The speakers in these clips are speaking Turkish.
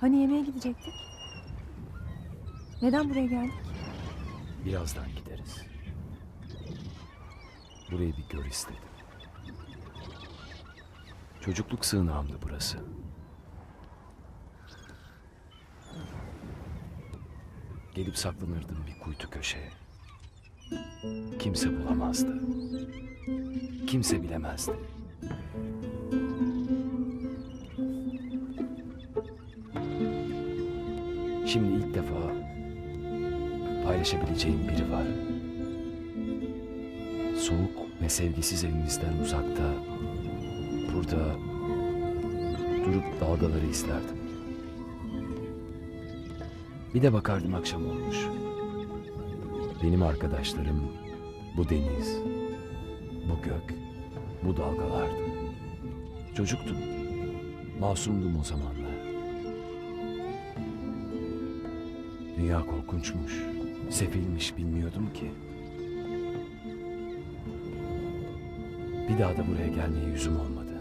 Hani yemeğe gidecektik? Neden buraya geldik? Birazdan gideriz. Burayı bir gör istedim. Çocukluk sığınağımdı burası. Gelip saklanırdım bir kuytu köşeye. Kimse bulamazdı. Kimse bilemezdi. Şimdi ilk defa paylaşabileceğim biri var. Soğuk ve sevgisiz evimizden uzakta, burada durup dalgaları izlerdim. Bir de bakardım akşam olmuş. Benim arkadaşlarım bu deniz, bu gök, bu dalgalardı. Çocuktum, masumdum o zamanlar. Dünya korkunçmuş, sefilmiş bilmiyordum ki. Bir daha da buraya gelmeye yüzüm olmadı.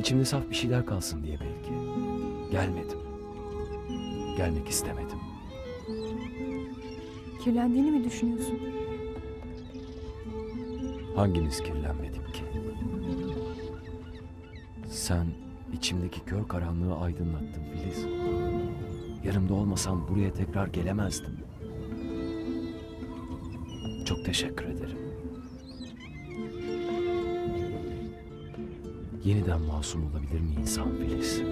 İçimde saf bir şeyler kalsın diye belki. Gelmedim. Gelmek istemedim. Kirlendiğini mi düşünüyorsun? Hangimiz kirlenmedik ki? Sen içimdeki kör karanlığı aydınlattın Filiz. Yanımda olmasan buraya tekrar gelemezdim. Çok teşekkür ederim. Yeniden masum olabilir mi insan Filiz?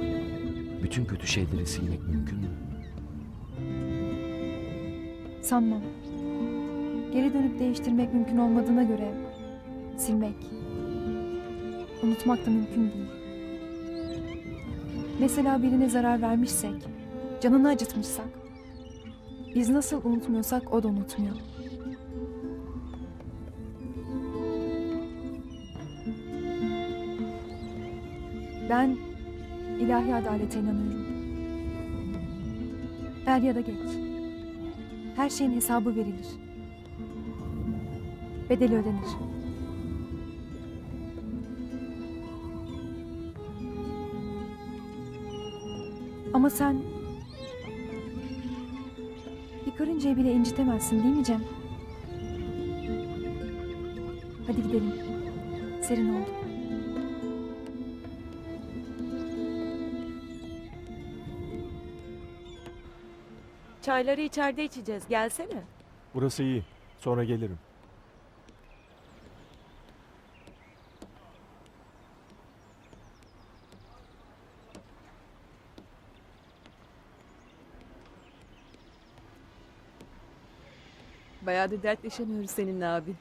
Bütün kötü şeyleri silmek mümkün mü? Sanmam. Geri dönüp değiştirmek mümkün olmadığına göre silmek, unutmak da mümkün değil. Mesela birine zarar vermişsek, canını acıtmışsak, biz nasıl unutmuyorsak o da unutmuyor. Ben ilahi adalete inanıyorum. Er ya da geç. Her şeyin hesabı verilir. Bedeli ödenir. Ama sen karıncayı bile incitemezsin değil mi Cem? Hadi gidelim. Serin oldu. Çayları içeride içeceğiz. Gelsene. Burası iyi. Sonra gelirim. Bayağıdır dertleşemiyoruz seninle abi.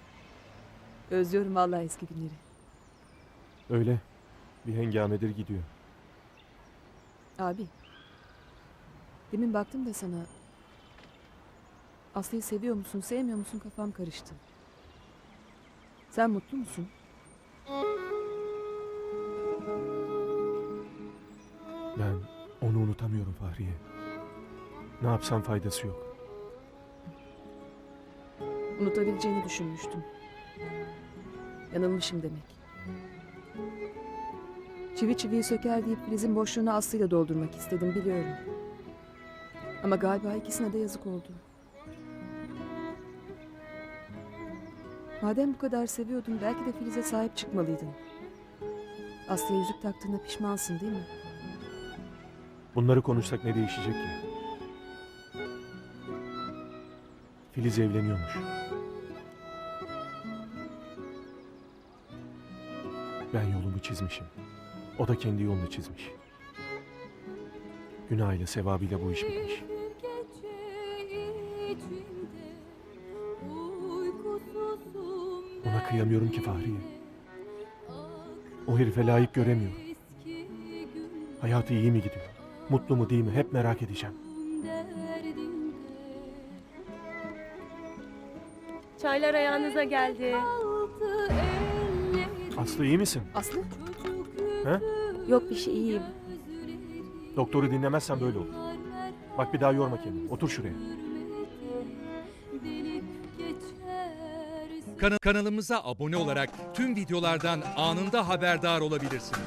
Özlüyorum vallahi eski günleri. Öyle. Bir hengamedir gidiyor. Abi. Demin baktım da sana. Aslı'yı seviyor musun, sevmiyor musun kafam karıştı. Sen mutlu musun? Ben onu unutamıyorum Fahriye. Ne yapsam faydası yok. Unutabileceğini düşünmüştüm. Yanılmışım demek. Çivi çiviyi söker deyip Filiz'in boşluğunu Aslı'yla doldurmak istedim biliyorum. Ama galiba ikisine de yazık oldu. Madem bu kadar seviyordun belki de Filiz'e sahip çıkmalıydın. Aslı'ya yüzük taktığına pişmansın değil mi? Bunları konuşsak ne değişecek ki? Filiz evleniyormuş. Ben yolumu çizmişim. O da kendi yolunu çizmiş. Günahıyla sevabıyla bu iş bitmiş. Ona kıyamıyorum ki Fahriye. O herife layık göremiyorum. Hayatı iyi mi gidiyor? Mutlu mu değil mi? Hep merak edeceğim. Çaylar ayağınıza geldi. Aslı iyi misin? Aslı? He? Yok bir şey iyiyim. Doktoru dinlemezsen böyle olur. Bak bir daha yorma kendini. Otur şuraya. Kana- kanalımıza abone olarak tüm videolardan anında haberdar olabilirsiniz.